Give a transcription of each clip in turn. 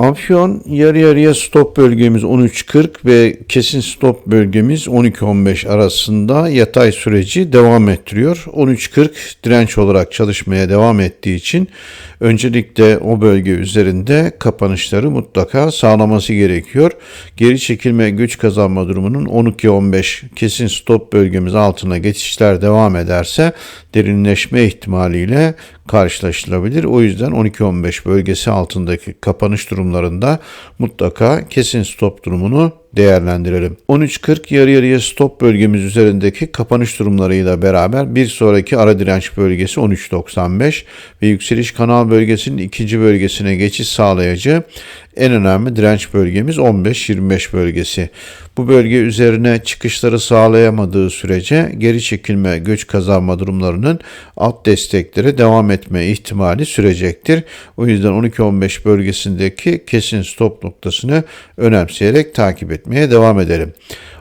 Afyon yarı yarıya stop bölgemiz 13.40 ve kesin stop bölgemiz 12.15 arasında yatay süreci devam ettiriyor. 13.40 direnç olarak çalışmaya devam ettiği için öncelikle o bölge üzerinde kapanışları mutlaka sağlaması gerekiyor. Geri çekilme güç kazanma durumunun 12.15 kesin stop bölgemiz altına geçişler devam ederse derinleşme ihtimaliyle karşılaşılabilir. O yüzden 12-15 bölgesi altındaki kapanış durumlarında mutlaka kesin stop durumunu değerlendirelim. 13.40 yarı yarıya stop bölgemiz üzerindeki kapanış durumlarıyla beraber bir sonraki ara direnç bölgesi 13.95 ve yükseliş kanal bölgesinin ikinci bölgesine geçiş sağlayıcı en önemli direnç bölgemiz 15-25 bölgesi. Bu bölge üzerine çıkışları sağlayamadığı sürece geri çekilme, göç kazanma durumlarının alt destekleri devam etme ihtimali sürecektir. O yüzden 12-15 bölgesindeki kesin stop noktasını önemseyerek takip etmeye devam edelim.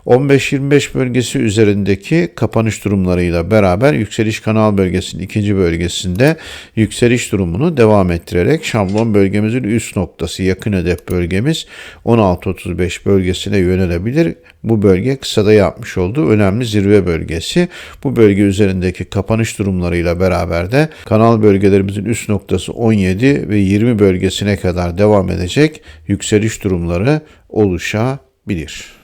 15-25 bölgesi üzerindeki kapanış durumlarıyla beraber yükseliş kanal bölgesinin ikinci bölgesinde yükseliş durumunu devam ettirerek şablon bölgemizin üst noktası yakın hedef bölgemiz 16-35 bölgesine yönelebilir. Bu bölge kısada yapmış olduğu önemli zirve bölgesi. Bu bölge üzerindeki kapanış durumlarıyla beraber de kanal bölgelerimizin üst noktası 17 ve 20 bölgesine kadar devam edecek yükseliş durumları oluşabilir.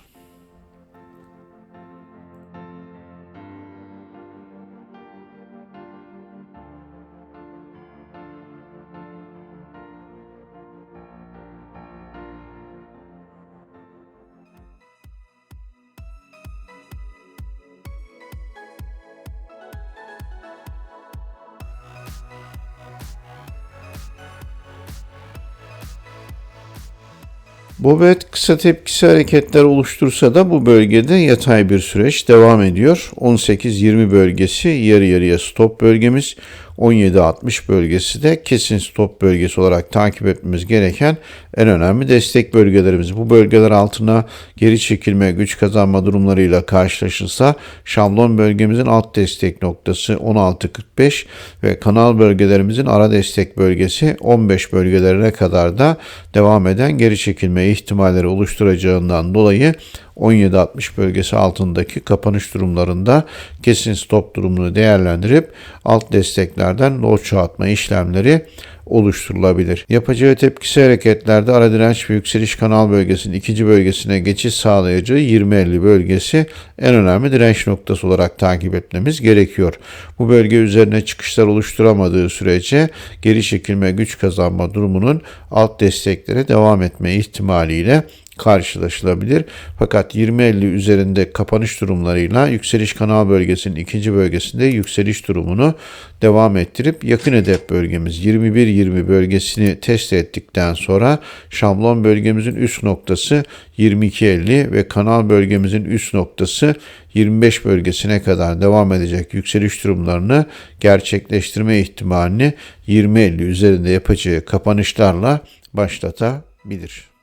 Bobet kısa tepkisi hareketler oluştursa da bu bölgede yatay bir süreç devam ediyor. 18-20 bölgesi yarı yarıya stop bölgemiz. 17-60 bölgesi de kesin stop bölgesi olarak takip etmemiz gereken en önemli destek bölgelerimiz. Bu bölgeler altına geri çekilme, güç kazanma durumlarıyla karşılaşırsa şablon bölgemizin alt destek noktası 16-45 ve kanal bölgelerimizin ara destek bölgesi 15 bölgelerine kadar da devam eden geri çekilme ihtimalleri oluşturacağından dolayı 17.60 bölgesi altındaki kapanış durumlarında kesin stop durumunu değerlendirip alt desteklerden low çoğaltma işlemleri oluşturulabilir. Yapacağı tepkisi hareketlerde ara direnç ve yükseliş kanal bölgesinin ikinci bölgesine geçiş sağlayacağı 20-50 bölgesi en önemli direnç noktası olarak takip etmemiz gerekiyor. Bu bölge üzerine çıkışlar oluşturamadığı sürece geri çekilme güç kazanma durumunun alt desteklere devam etme ihtimaliyle karşılaşılabilir. Fakat 20.50 üzerinde kapanış durumlarıyla yükseliş kanal bölgesinin ikinci bölgesinde yükseliş durumunu devam ettirip yakın hedef bölgemiz 21-20 bölgesini test ettikten sonra şablon bölgemizin üst noktası 22.50 ve kanal bölgemizin üst noktası 25 bölgesine kadar devam edecek yükseliş durumlarını gerçekleştirme ihtimalini 20.50 üzerinde yapacağı kapanışlarla başlatabilir.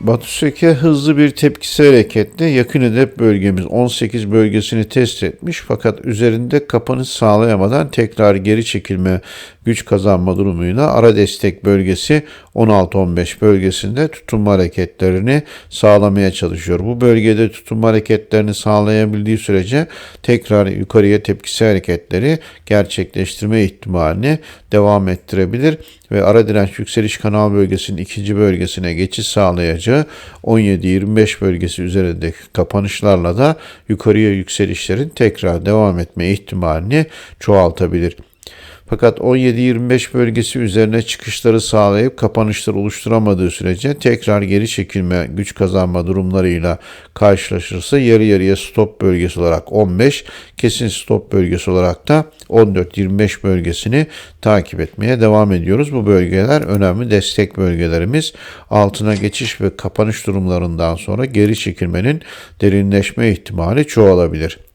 Batu Seke hızlı bir tepkisi hareketle yakın hedef bölgemiz 18 bölgesini test etmiş fakat üzerinde kapanış sağlayamadan tekrar geri çekilme güç kazanma durumuyla ara destek bölgesi 16-15 bölgesinde tutunma hareketlerini sağlamaya çalışıyor. Bu bölgede tutunma hareketlerini sağlayabildiği sürece tekrar yukarıya tepkisi hareketleri gerçekleştirme ihtimalini devam ettirebilir ve ara direnç yükseliş kanal bölgesinin ikinci bölgesine geçiş sağlayacağı 17-25 bölgesi üzerindeki kapanışlarla da yukarıya yükselişlerin tekrar devam etme ihtimalini çoğaltabilir. Fakat 17-25 bölgesi üzerine çıkışları sağlayıp kapanışlar oluşturamadığı sürece tekrar geri çekilme, güç kazanma durumlarıyla karşılaşırsa yarı yarıya stop bölgesi olarak 15, kesin stop bölgesi olarak da 14-25 bölgesini takip etmeye devam ediyoruz. Bu bölgeler önemli destek bölgelerimiz. Altına geçiş ve kapanış durumlarından sonra geri çekilmenin derinleşme ihtimali çoğalabilir.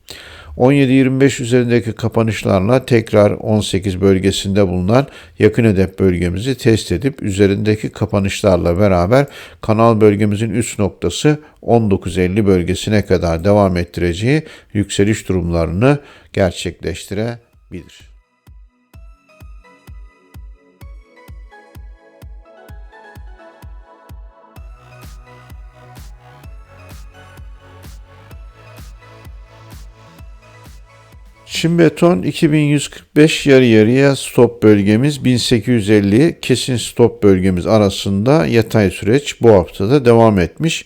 17-25 üzerindeki kapanışlarla tekrar 18 bölgesinde bulunan yakın hedef bölgemizi test edip üzerindeki kapanışlarla beraber kanal bölgemizin üst noktası 19.50 bölgesine kadar devam ettireceği yükseliş durumlarını gerçekleştirebilir. Çin beton 2145 yarı yarıya stop bölgemiz 1850 kesin stop bölgemiz arasında yatay süreç bu haftada devam etmiş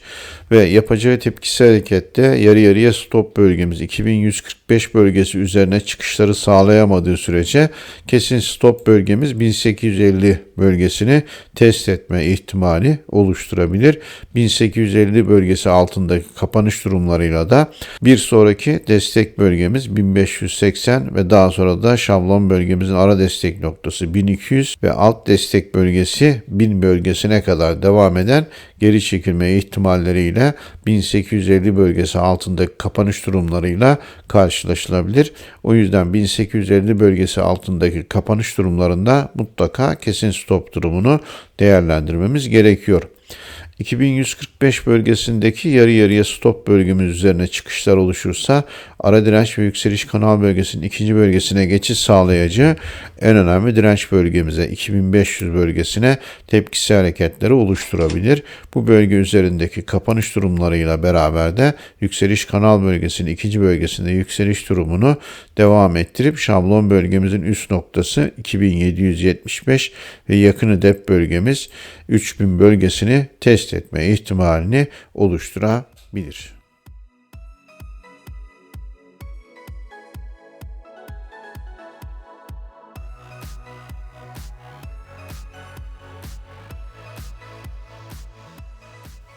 ve yapacağı tepkisel harekette yarı yarıya stop bölgemiz 2145 bölgesi üzerine çıkışları sağlayamadığı sürece kesin stop bölgemiz 1850 bölgesini test etme ihtimali oluşturabilir. 1850 bölgesi altındaki kapanış durumlarıyla da bir sonraki destek bölgemiz 1580 ve daha sonra da şablon bölgemizin ara destek noktası 1200 ve alt destek bölgesi 1000 bölgesine kadar devam eden geri çekilme ihtimalleriyle 1850 bölgesi altındaki kapanış durumlarıyla karşılaşılabilir. O yüzden 1850 bölgesi altındaki kapanış durumlarında mutlaka kesin stop durumunu değerlendirmemiz gerekiyor. 2145 bölgesindeki yarı yarıya stop bölgemiz üzerine çıkışlar oluşursa ara direnç ve yükseliş kanal bölgesinin ikinci bölgesine geçiş sağlayacağı en önemli direnç bölgemize 2500 bölgesine tepkisi hareketleri oluşturabilir. Bu bölge üzerindeki kapanış durumlarıyla beraber de yükseliş kanal bölgesinin ikinci bölgesinde yükseliş durumunu devam ettirip şablon bölgemizin üst noktası 2775 ve yakını dep bölgemiz 3000 bölgesini test etme ihtimalini oluşturabilir.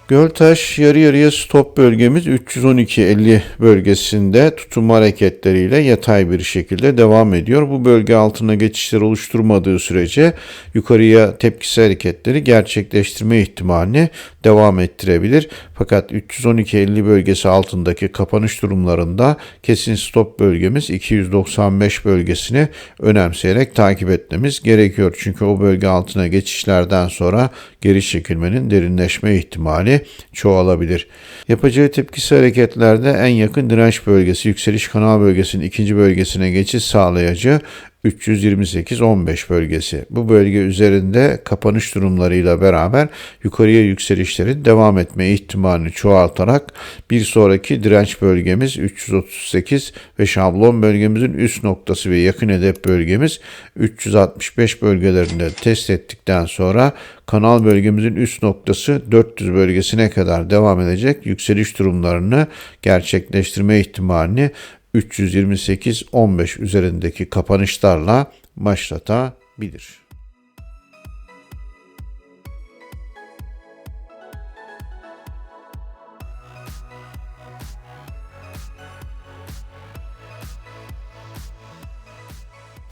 Göltaş yarı yarıya stop bölgemiz 312.50 bölgesinde tutunma hareketleriyle yatay bir şekilde devam ediyor. Bu bölge altına geçişler oluşturmadığı sürece yukarıya tepkisi hareketleri gerçekleştirme ihtimalini devam ettirebilir. Fakat 312.50 bölgesi altındaki kapanış durumlarında kesin stop bölgemiz 295 bölgesini önemseyerek takip etmemiz gerekiyor. Çünkü o bölge altına geçişlerden sonra geri çekilmenin derinleşme ihtimali çoğalabilir. Yapacağı tepkisi hareketlerde en yakın direnç bölgesi yükseliş kanal bölgesinin ikinci bölgesine geçiş sağlayacağı 328-15 bölgesi. Bu bölge üzerinde kapanış durumlarıyla beraber yukarıya yükselişlerin devam etme ihtimalini çoğaltarak bir sonraki direnç bölgemiz 338 ve şablon bölgemizin üst noktası ve yakın hedef bölgemiz 365 bölgelerinde test ettikten sonra kanal bölgemizin üst noktası 400 bölgesine kadar devam edecek yükseliş durumlarını gerçekleştirme ihtimalini 328-15 üzerindeki kapanışlarla başlatabilir.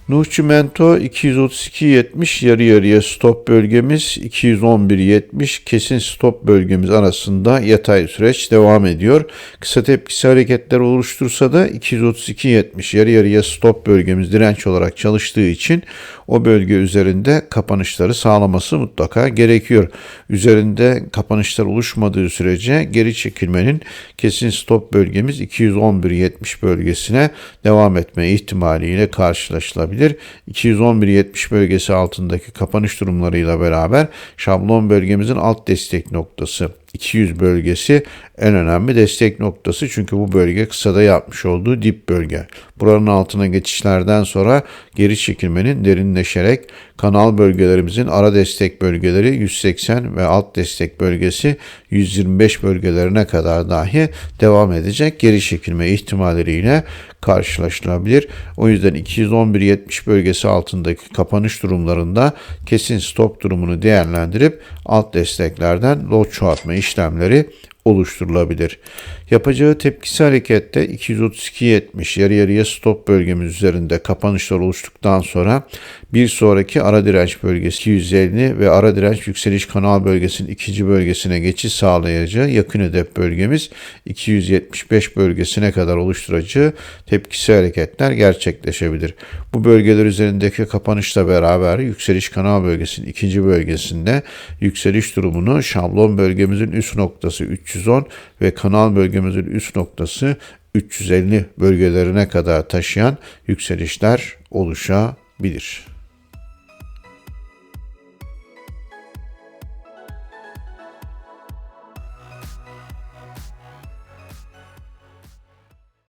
Nuh Çimento 232.70 yarı yarıya stop bölgemiz 211.70 kesin stop bölgemiz arasında yatay süreç devam ediyor. Kısa tepkisi hareketler oluştursa da 232.70 yarı yarıya stop bölgemiz direnç olarak çalıştığı için o bölge üzerinde kapanışları sağlaması mutlaka gerekiyor. Üzerinde kapanışlar oluşmadığı sürece geri çekilmenin kesin stop bölgemiz 211.70 bölgesine devam etme ihtimaliyle karşılaşılabilir olabilir. 211.70 bölgesi altındaki kapanış durumlarıyla beraber şablon bölgemizin alt destek noktası 200 bölgesi en önemli destek noktası çünkü bu bölge kısada yapmış olduğu dip bölge. Buranın altına geçişlerden sonra geri çekilmenin derinleşerek kanal bölgelerimizin ara destek bölgeleri 180 ve alt destek bölgesi 125 bölgelerine kadar dahi devam edecek geri çekilme ihtimalleriyle karşılaşılabilir. O yüzden 211.70 bölgesi altındaki kapanış durumlarında kesin stop durumunu değerlendirip alt desteklerden lot çoğaltma işlemleri oluşturulabilir. Yapacağı tepkisi harekette 232.70 yarı yarıya stop bölgemiz üzerinde kapanışlar oluştuktan sonra bir sonraki ara direnç bölgesi 250 ve ara direnç yükseliş kanal bölgesinin ikinci bölgesine geçiş sağlayacağı yakın hedef bölgemiz 275 bölgesine kadar oluşturacağı tepkisi hareketler gerçekleşebilir. Bu bölgeler üzerindeki kapanışla beraber yükseliş kanal bölgesinin ikinci bölgesinde yükseliş durumunu şablon bölgemizin üst noktası 310 ve kanal bölgemizin üst noktası 350 bölgelerine kadar taşıyan yükselişler oluşabilir.